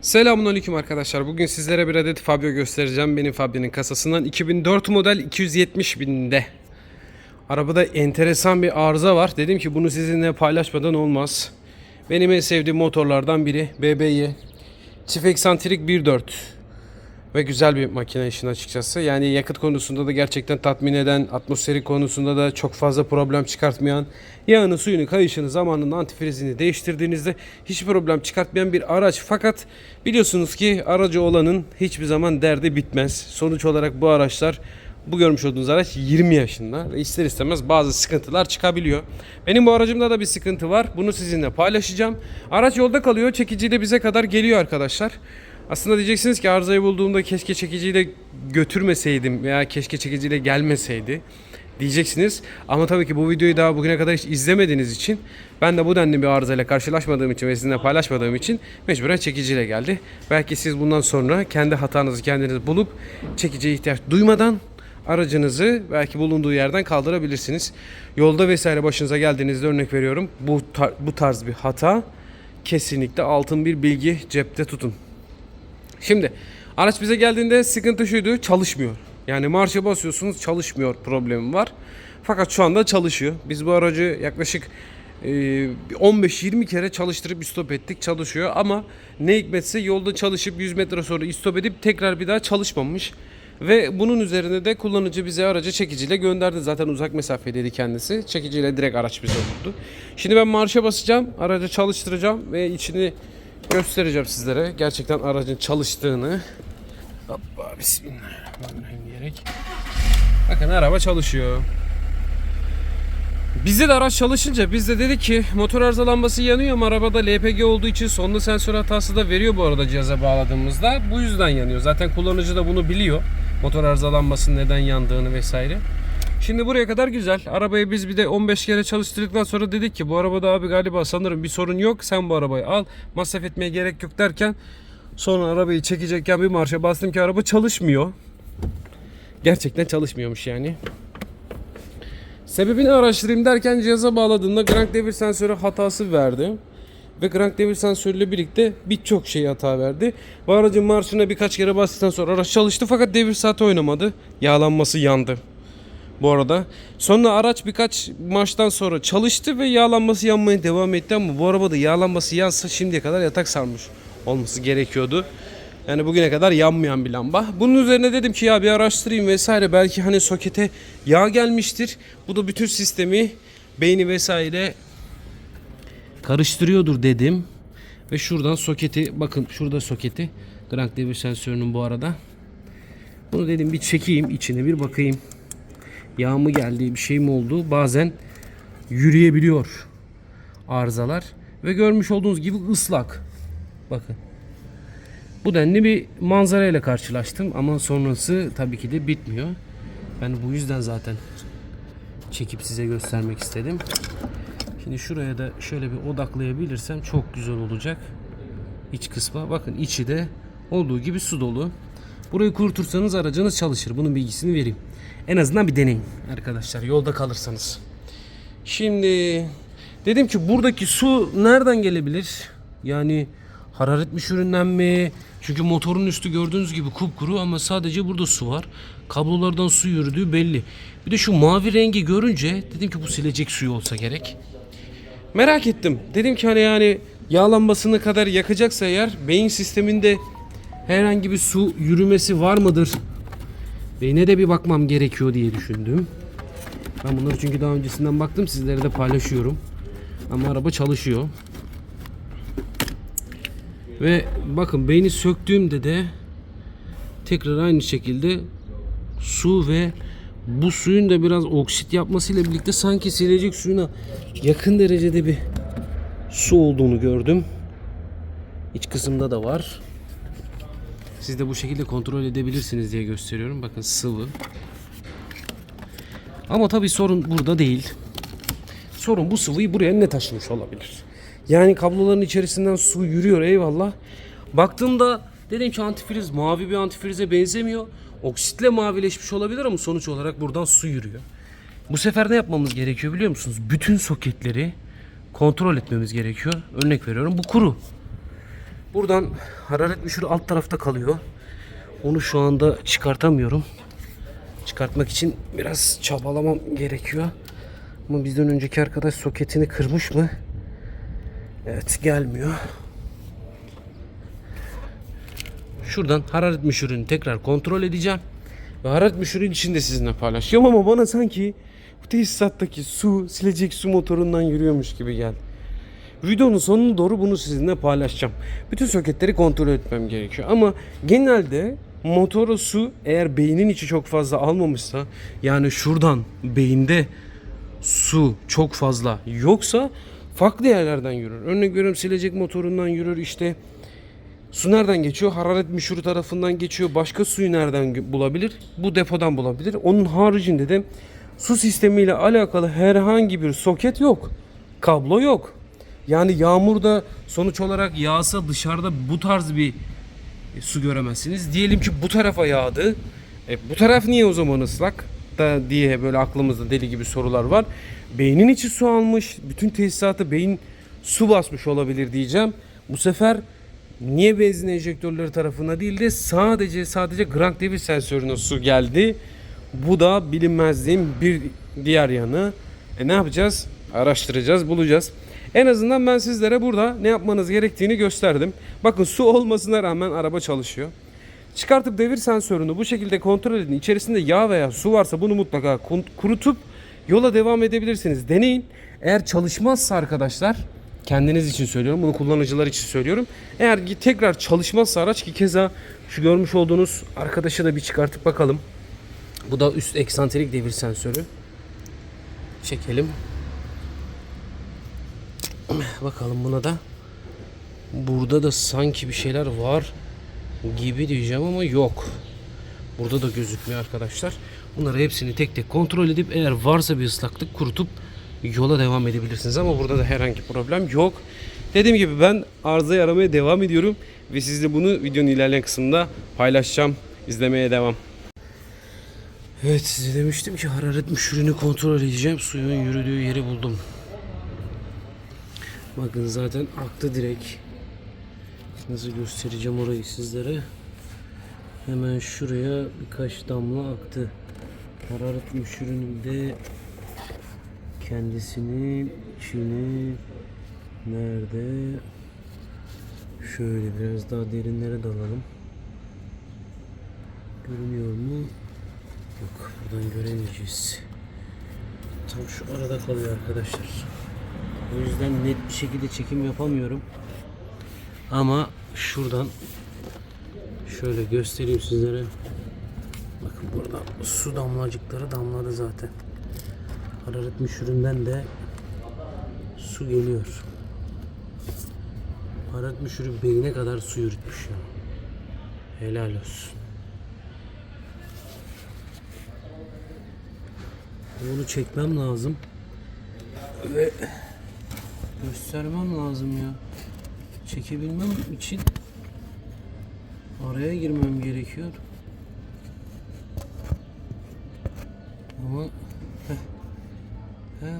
Selamünaleyküm arkadaşlar. Bugün sizlere bir adet Fabio göstereceğim. Benim Fabio'nun kasasından 2004 model 270 binde. Arabada enteresan bir arıza var. Dedim ki bunu sizinle paylaşmadan olmaz. Benim en sevdiğim motorlardan biri BBY. Çift eksantrik 1.4. Ve güzel bir makine işin açıkçası. Yani yakıt konusunda da gerçekten tatmin eden, atmosferi konusunda da çok fazla problem çıkartmayan, yağını, suyunu, kayışını, zamanında antifrizini değiştirdiğinizde hiç problem çıkartmayan bir araç. Fakat biliyorsunuz ki aracı olanın hiçbir zaman derdi bitmez. Sonuç olarak bu araçlar bu görmüş olduğunuz araç 20 yaşında ve ister istemez bazı sıkıntılar çıkabiliyor. Benim bu aracımda da bir sıkıntı var. Bunu sizinle paylaşacağım. Araç yolda kalıyor. Çekici de bize kadar geliyor arkadaşlar. Aslında diyeceksiniz ki arızayı bulduğumda keşke çekiciyi de götürmeseydim veya keşke çekiciyle gelmeseydi diyeceksiniz. Ama tabii ki bu videoyu daha bugüne kadar hiç izlemediğiniz için ben de bu denli bir arızayla karşılaşmadığım için ve sizinle paylaşmadığım için mecburen çekiciyle geldi. Belki siz bundan sonra kendi hatanızı kendiniz bulup çekiciye ihtiyaç duymadan aracınızı belki bulunduğu yerden kaldırabilirsiniz. Yolda vesaire başınıza geldiğinizde örnek veriyorum. Bu tar- bu tarz bir hata kesinlikle altın bir bilgi cepte tutun. Şimdi araç bize geldiğinde sıkıntı şuydu çalışmıyor. Yani marşa basıyorsunuz çalışmıyor problemi var. Fakat şu anda çalışıyor. Biz bu aracı yaklaşık e, 15-20 kere çalıştırıp istop ettik çalışıyor ama ne hikmetse yolda çalışıp 100 metre sonra istop edip tekrar bir daha çalışmamış. Ve bunun üzerine de kullanıcı bize aracı çekiciyle gönderdi. Zaten uzak mesafedeydi kendisi. Çekiciyle direkt araç bize vurdu. Şimdi ben marşa basacağım. Aracı çalıştıracağım ve içini göstereceğim sizlere. Gerçekten aracın çalıştığını. Hoppa bismillahirrahmanirrahim diyerek. Bakın araba çalışıyor. Bizde de araç çalışınca biz de dedik ki motor arıza lambası yanıyor ama arabada LPG olduğu için sonlu sensör hatası da veriyor bu arada cihaza bağladığımızda. Bu yüzden yanıyor. Zaten kullanıcı da bunu biliyor. Motor arıza lambasının neden yandığını vesaire. Şimdi buraya kadar güzel. Arabayı biz bir de 15 kere çalıştırdıktan sonra dedik ki bu arabada abi galiba sanırım bir sorun yok. Sen bu arabayı al. Masraf etmeye gerek yok derken sonra arabayı çekecekken bir marşa bastım ki araba çalışmıyor. Gerçekten çalışmıyormuş yani. Sebebini araştırayım derken cihaza bağladığımda crank devir sensörü hatası verdi. Ve crank devir sensörüyle birlikte birçok şey hata verdi. Bu aracın marşına birkaç kere bastıktan sonra araç çalıştı fakat devir saati oynamadı. Yağlanması yandı. Bu arada sonra araç birkaç maçtan sonra çalıştı ve yağlanması yanmaya devam etti ama bu arabada yağlanması yansa şimdiye kadar yatak sarmış olması gerekiyordu. Yani bugüne kadar yanmayan bir lamba. Bunun üzerine dedim ki ya bir araştırayım vesaire belki hani sokete yağ gelmiştir. Bu da bütün sistemi beyni vesaire karıştırıyordur dedim. Ve şuradan soketi bakın şurada soketi. Crank devir sensörünün bu arada. Bunu dedim bir çekeyim içine bir bakayım. Yağ mı geldi bir şey mi oldu? Bazen yürüyebiliyor arızalar. Ve görmüş olduğunuz gibi ıslak. Bakın. Bu denli bir manzara ile karşılaştım ama sonrası tabii ki de bitmiyor. Ben bu yüzden zaten çekip size göstermek istedim. Şimdi şuraya da şöyle bir odaklayabilirsem çok güzel olacak. İç kısma. Bakın içi de olduğu gibi su dolu. Burayı kurutursanız aracınız çalışır. Bunun bilgisini vereyim. En azından bir deneyin arkadaşlar yolda kalırsanız. Şimdi dedim ki buradaki su nereden gelebilir? Yani hararetmiş üründen mi? Çünkü motorun üstü gördüğünüz gibi kupkuru ama sadece burada su var. Kablolardan su yürüdüğü belli. Bir de şu mavi rengi görünce dedim ki bu silecek suyu olsa gerek. Merak ettim. Dedim ki hani yani yağlanmasını kadar yakacaksa eğer beyin sisteminde herhangi bir su yürümesi var mıdır? Beyne de bir bakmam gerekiyor diye düşündüm. Ben bunları çünkü daha öncesinden baktım sizlere de paylaşıyorum. Ama araba çalışıyor. Ve bakın beyni söktüğümde de tekrar aynı şekilde su ve bu suyun da biraz oksit yapmasıyla birlikte sanki silecek suyuna yakın derecede bir su olduğunu gördüm. İç kısımda da var. Siz de bu şekilde kontrol edebilirsiniz diye gösteriyorum. Bakın sıvı. Ama tabii sorun burada değil. Sorun bu sıvıyı buraya ne taşımış olabilir? Yani kabloların içerisinden su yürüyor eyvallah. Baktığımda dedim ki antifriz mavi bir antifrize benzemiyor. Oksitle mavileşmiş olabilir ama sonuç olarak buradan su yürüyor. Bu sefer ne yapmamız gerekiyor biliyor musunuz? Bütün soketleri kontrol etmemiz gerekiyor. Örnek veriyorum bu kuru. Buradan hararet müşürü alt tarafta kalıyor. Onu şu anda çıkartamıyorum. Çıkartmak için biraz çabalamam gerekiyor. Ama bizden önceki arkadaş soketini kırmış mı? Evet gelmiyor. Şuradan hararet müşürünü tekrar kontrol edeceğim. Ve hararet müşürünün içinde sizinle paylaşacağım ama bana sanki bu tesisattaki su silecek su motorundan yürüyormuş gibi geldi. Videonun sonuna doğru bunu sizinle paylaşacağım. Bütün soketleri kontrol etmem gerekiyor. Ama genelde motora su eğer beynin içi çok fazla almamışsa yani şuradan beyinde su çok fazla yoksa farklı yerlerden yürür. Örnek veriyorum silecek motorundan yürür işte Su nereden geçiyor? Hararet müşürü tarafından geçiyor. Başka suyu nereden bulabilir? Bu depodan bulabilir. Onun haricinde de su sistemiyle alakalı herhangi bir soket yok. Kablo yok. Yani yağmurda sonuç olarak yağsa dışarıda bu tarz bir su göremezsiniz. Diyelim ki bu tarafa yağdı. E, bu taraf niye o zaman ıslak? Da diye böyle aklımızda deli gibi sorular var. Beynin içi su almış. Bütün tesisatı beyin su basmış olabilir diyeceğim. Bu sefer niye benzin enjektörleri tarafına değil de sadece sadece Grand devir sensörüne su geldi. Bu da bilinmezliğin bir diğer yanı. E ne yapacağız? Araştıracağız, bulacağız. En azından ben sizlere burada ne yapmanız gerektiğini gösterdim. Bakın su olmasına rağmen araba çalışıyor. Çıkartıp devir sensörünü bu şekilde kontrol edin. İçerisinde yağ veya su varsa bunu mutlaka kurutup yola devam edebilirsiniz. Deneyin. Eğer çalışmazsa arkadaşlar kendiniz için söylüyorum. Bunu kullanıcılar için söylüyorum. Eğer tekrar çalışmazsa araç ki keza şu görmüş olduğunuz arkadaşı da bir çıkartıp bakalım. Bu da üst eksantrik devir sensörü. Çekelim. Bakalım buna da. Burada da sanki bir şeyler var gibi diyeceğim ama yok. Burada da gözükmüyor arkadaşlar. Bunları hepsini tek tek kontrol edip eğer varsa bir ıslaklık kurutup yola devam edebilirsiniz ama burada da herhangi problem yok. Dediğim gibi ben arızayı aramaya devam ediyorum ve sizle bunu videonun ilerleyen kısmında paylaşacağım. İzlemeye devam. Evet size demiştim ki hararet müşürünü kontrol edeceğim. Suyun yürüdüğü yeri buldum. Bakın zaten aktı direkt. Nasıl göstereceğim orayı sizlere. Hemen şuraya birkaç damla aktı. Hararet müşürünün de kendisinin içini nerede? Şöyle biraz daha derinlere dalalım. Görünüyor mu? Yok buradan göremeyeceğiz. Tam şu arada kalıyor arkadaşlar. O yüzden net bir şekilde çekim yapamıyorum. Ama şuradan şöyle göstereyim sizlere. Bakın burada su damlacıkları damladı zaten. Hararet müşüründen de su geliyor. Hararet müşürü beyine kadar su yürütmüş ya. Helal olsun. Bunu çekmem lazım. Ve göstermem lazım ya. Çekebilmem için araya girmem gerekiyor. Ama heh. He.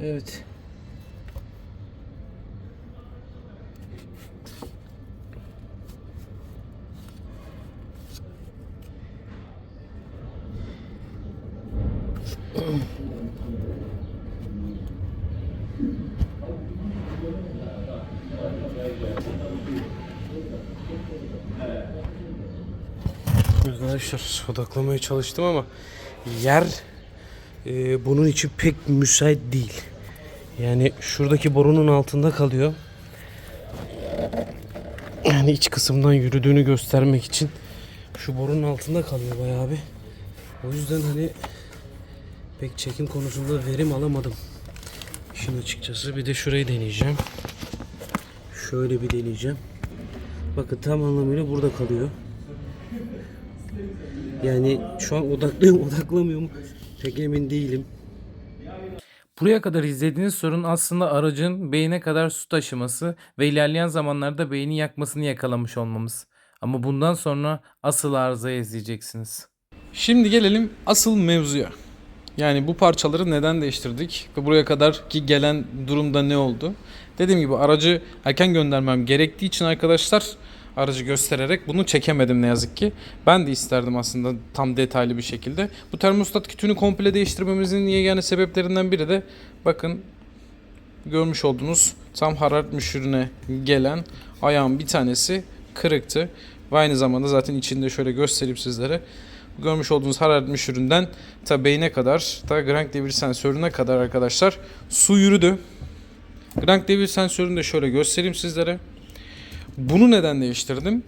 Evet. Arkadaşlar odaklamaya çalıştım ama yer e, bunun için pek müsait değil. Yani şuradaki borunun altında kalıyor. Yani iç kısımdan yürüdüğünü göstermek için şu borunun altında kalıyor bayağı bir. O yüzden hani pek çekim konusunda verim alamadım. Şimdi açıkçası bir de şurayı deneyeceğim. Şöyle bir deneyeceğim. Bakın tam anlamıyla burada kalıyor. Yani şu an odaklıyım odaklamıyorum pek emin değilim. Buraya kadar izlediğiniz sorun aslında aracın beyine kadar su taşıması ve ilerleyen zamanlarda beyni yakmasını yakalamış olmamız. Ama bundan sonra asıl arızayı izleyeceksiniz. Şimdi gelelim asıl mevzuya. Yani bu parçaları neden değiştirdik ve buraya kadar ki gelen durumda ne oldu? Dediğim gibi aracı erken göndermem gerektiği için arkadaşlar aracı göstererek bunu çekemedim ne yazık ki. Ben de isterdim aslında tam detaylı bir şekilde. Bu termostat kütüğünü komple değiştirmemizin yegane sebeplerinden biri de bakın görmüş olduğunuz tam hararet müşürüne gelen ayağın bir tanesi kırıktı. Ve aynı zamanda zaten içinde şöyle göstereyim sizlere. Görmüş olduğunuz hararet müşüründen ta beyne kadar, ta crank devir sensörüne kadar arkadaşlar su yürüdü. Crank devir sensörünü de şöyle göstereyim sizlere. Bunu neden değiştirdim?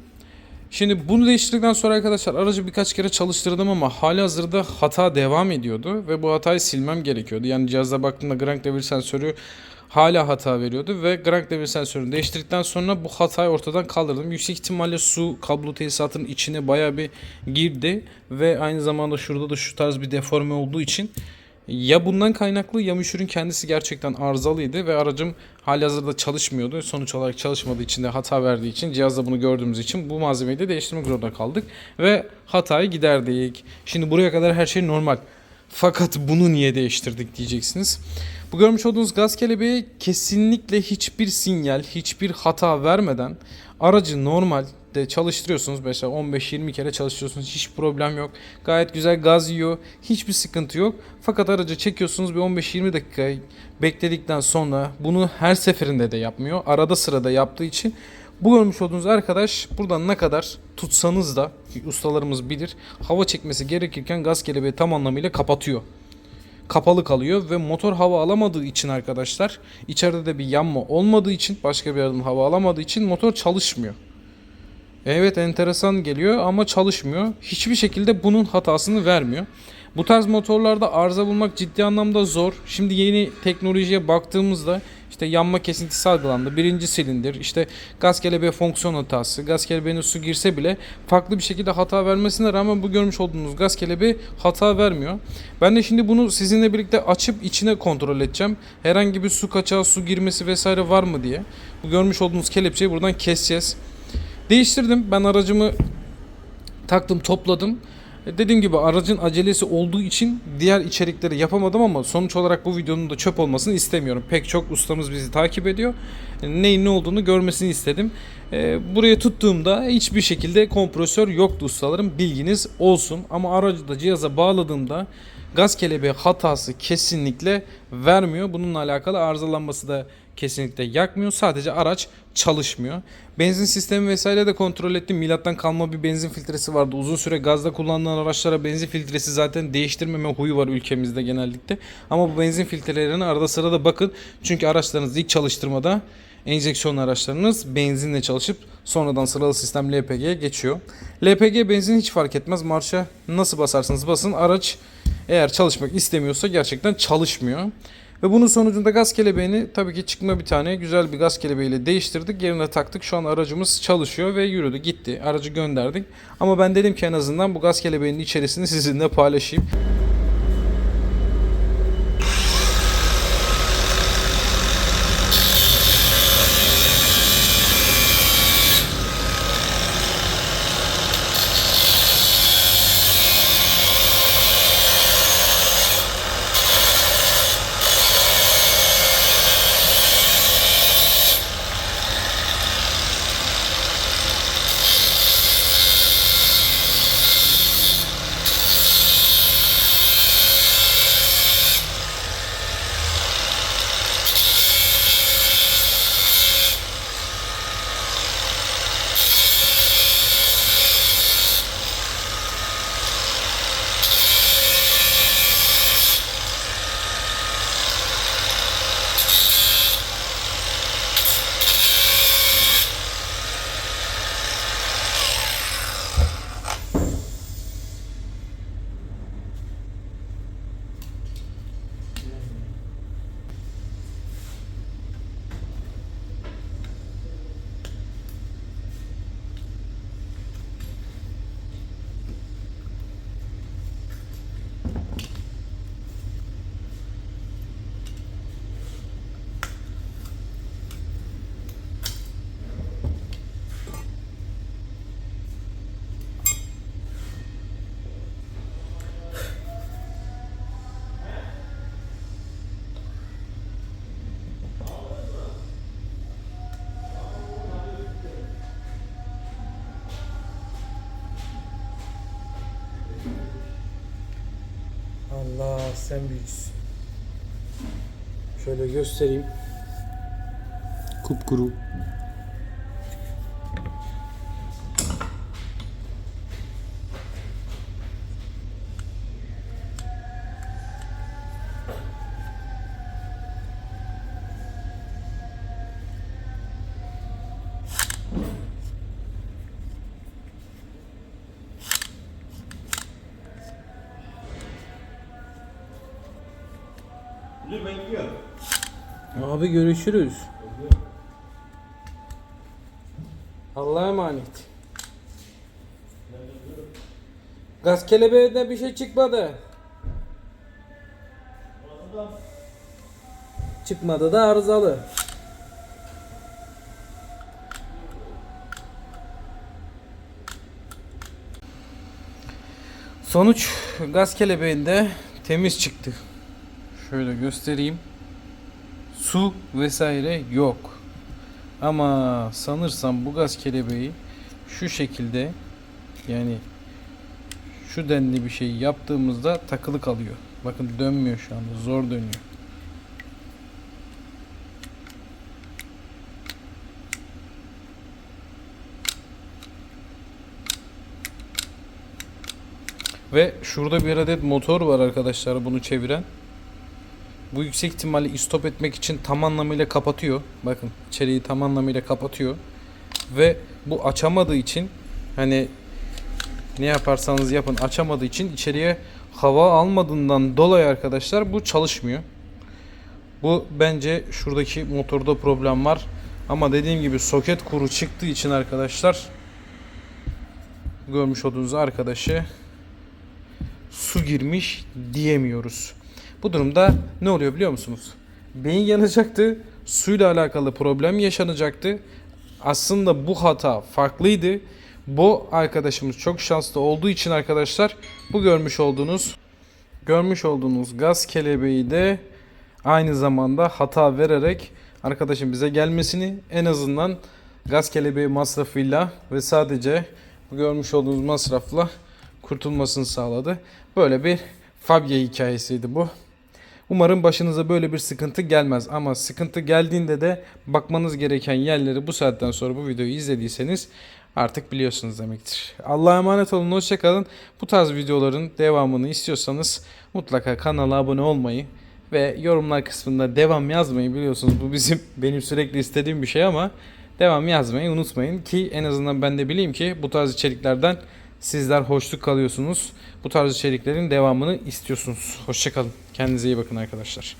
Şimdi bunu değiştirdikten sonra arkadaşlar aracı birkaç kere çalıştırdım ama hali hazırda hata devam ediyordu ve bu hatayı silmem gerekiyordu. Yani cihazda baktığımda crank devir sensörü hala hata veriyordu ve crank devir sensörünü değiştirdikten sonra bu hatayı ortadan kaldırdım. Yüksek ihtimalle su kablo tesisatının içine baya bir girdi ve aynı zamanda şurada da şu tarz bir deforme olduğu için ya bundan kaynaklı ya müşürün kendisi gerçekten arızalıydı ve aracım halihazırda çalışmıyordu. Sonuç olarak çalışmadığı için de hata verdiği için cihazda bunu gördüğümüz için bu malzemeyi de değiştirmek zorunda kaldık. Ve hatayı giderdik. Şimdi buraya kadar her şey normal. Fakat bunu niye değiştirdik diyeceksiniz. Bu görmüş olduğunuz gaz kelebeği kesinlikle hiçbir sinyal, hiçbir hata vermeden aracı normalde çalıştırıyorsunuz. Mesela 15-20 kere çalıştırıyorsunuz. Hiç problem yok. Gayet güzel gaz yiyor. Hiçbir sıkıntı yok. Fakat aracı çekiyorsunuz bir 15-20 dakika bekledikten sonra bunu her seferinde de yapmıyor. Arada sırada yaptığı için bu görmüş olduğunuz arkadaş buradan ne kadar tutsanız da ustalarımız bilir hava çekmesi gerekirken gaz kelebeği tam anlamıyla kapatıyor kapalı kalıyor ve motor hava alamadığı için arkadaşlar içeride de bir yanma olmadığı için başka bir yerden hava alamadığı için motor çalışmıyor. Evet enteresan geliyor ama çalışmıyor. Hiçbir şekilde bunun hatasını vermiyor. Bu tarz motorlarda arıza bulmak ciddi anlamda zor. Şimdi yeni teknolojiye baktığımızda işte yanma kesintisi algılandı. Birinci silindir, işte gaz kelebeği fonksiyon hatası, gaz kelebeğine su girse bile farklı bir şekilde hata vermesine rağmen bu görmüş olduğunuz gaz kelebeği hata vermiyor. Ben de şimdi bunu sizinle birlikte açıp içine kontrol edeceğim. Herhangi bir su kaçağı, su girmesi vesaire var mı diye. Bu görmüş olduğunuz kelepçeyi buradan keseceğiz. Değiştirdim. Ben aracımı taktım, topladım. E, Dediğim gibi aracın acelesi olduğu için diğer içerikleri yapamadım ama sonuç olarak bu videonun da çöp olmasını istemiyorum. Pek çok ustamız bizi takip ediyor. E, Neyin ne olduğunu görmesini istedim. E, Buraya tuttuğumda hiçbir şekilde kompresör yoktu ustalarım. Bilginiz olsun. Ama aracı da cihaza bağladığımda gaz kelebeği hatası kesinlikle vermiyor. Bununla alakalı arızalanması da kesinlikle yakmıyor. Sadece araç çalışmıyor. Benzin sistemi vesaire de kontrol ettim. Milattan kalma bir benzin filtresi vardı. Uzun süre gazda kullanılan araçlara benzin filtresi zaten değiştirmeme huyu var ülkemizde genellikle. Ama bu benzin filtrelerine arada sırada bakın. Çünkü araçlarınız ilk çalıştırmada enjeksiyon araçlarınız benzinle çalışıp sonradan sıralı sistem LPG'ye geçiyor. LPG benzin hiç fark etmez. Marşa nasıl basarsanız basın araç eğer çalışmak istemiyorsa gerçekten çalışmıyor. Ve bunun sonucunda gaz kelebeğini tabii ki çıkma bir tane güzel bir gaz kelebeğiyle değiştirdik. Yerine taktık. Şu an aracımız çalışıyor ve yürüdü gitti. Aracı gönderdik. Ama ben dedim ki en azından bu gaz kelebeğinin içerisini sizinle paylaşayım. Allah sen büyüksün. Şöyle göstereyim. Kupkuru. Abi görüşürüz. Allah'a emanet. Gaz kelebeğinde bir şey çıkmadı. Çıkmadı da arızalı. Sonuç gaz kelebeğinde temiz çıktı. Şöyle göstereyim. Su vesaire yok. Ama sanırsam bu gaz kelebeği şu şekilde yani şu denli bir şey yaptığımızda takılı kalıyor. Bakın dönmüyor şu anda. Zor dönüyor. Ve şurada bir adet motor var arkadaşlar bunu çeviren. Bu yüksek ihtimalle istop etmek için tam anlamıyla kapatıyor. Bakın içeriği tam anlamıyla kapatıyor. Ve bu açamadığı için hani ne yaparsanız yapın açamadığı için içeriye hava almadığından dolayı arkadaşlar bu çalışmıyor. Bu bence şuradaki motorda problem var. Ama dediğim gibi soket kuru çıktığı için arkadaşlar görmüş olduğunuz arkadaşı su girmiş diyemiyoruz. Bu durumda ne oluyor biliyor musunuz? Beyin yanacaktı. Suyla alakalı problem yaşanacaktı. Aslında bu hata farklıydı. Bu arkadaşımız çok şanslı olduğu için arkadaşlar bu görmüş olduğunuz görmüş olduğunuz gaz kelebeği de aynı zamanda hata vererek arkadaşım bize gelmesini en azından gaz kelebeği masrafıyla ve sadece bu görmüş olduğunuz masrafla kurtulmasını sağladı. Böyle bir Fabia hikayesiydi bu. Umarım başınıza böyle bir sıkıntı gelmez ama sıkıntı geldiğinde de bakmanız gereken yerleri bu saatten sonra bu videoyu izlediyseniz artık biliyorsunuz demektir. Allah'a emanet olun, hoşçakalın. Bu tarz videoların devamını istiyorsanız mutlaka kanala abone olmayı ve yorumlar kısmında devam yazmayı biliyorsunuz. Bu bizim benim sürekli istediğim bir şey ama devam yazmayı unutmayın ki en azından ben de bileyim ki bu tarz içeriklerden sizler hoşluk kalıyorsunuz. Bu tarz içeriklerin devamını istiyorsunuz. Hoşçakalın. Kendinize iyi bakın arkadaşlar.